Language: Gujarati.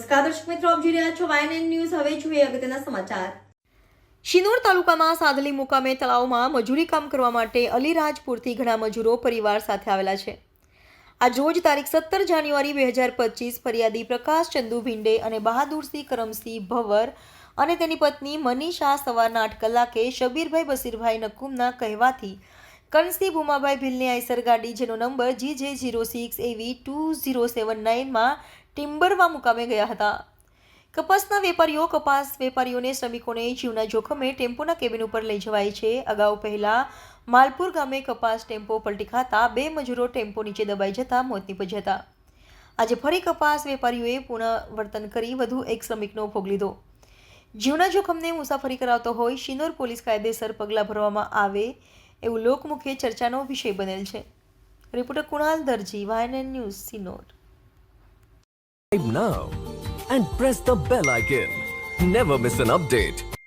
નમસ્કાર, દર્શક મિત્રો, આપ જોઈ રહ્યા છો વાયએનએન ન્યૂઝ હવે જોઈએ અગત્યના સમાચાર. શિનોર તાલુકામાં સાદલી મુકામે તળાવમાં મજૂરી કામ કરવા માટે અલીરાજપુરથી ઘણા મજૂરો પરિવાર સાથે આવેલા છે. આજ રોજ તારીખ સત્તર જાન્યુઆરી બે હજાર પચીસ ફરિયાદી પ્રકાશ ચંદુ ભીંડે અને બહાદુરસિંહ કરમસિંહ ભવર અને તેની પત્ની મનીષા સવારના આઠ કલાકે શબીરભાઈ બસીરભાઈ નકુમના કહેવાથી કણસી ભૂમાભાઈ ભીલની આઈસર ગાડી, જેનો number G J zero six A V two zero seven નાઇનમાં Timbarva મુકામે ગયા હતા. કપાસના વેપારીઓ, કપાસ વેપારીઓને શ્રમિકોને જીવના જોખમે ટેમ્પોના કેબિન ઉપર લઈ જવાય છે. અગાઉ પહેલા માલપુર ગામે કપાસ ટેમ્પો પલટી ખાતા બે મજૂરો ટેમ્પો નીચે દબાઈ જતા મોત નીપજ્યા હતા. આજે ફરી કપાસ વેપારીઓએ પુનઃવર્તન કરી વધુ એક શ્રમિકનો ભોગ લીધો. જીવના જોખમને મુસાફરી કરાવતો હોય, શિનોર પોલીસ કાયદેસર પગલાં ભરવામાં આવે એવું લોકમુખે ચર્ચાનો વિષય બનેલ છે reporter Kunal Darji YNN news Sinor now and press the bell icon. Never miss an update.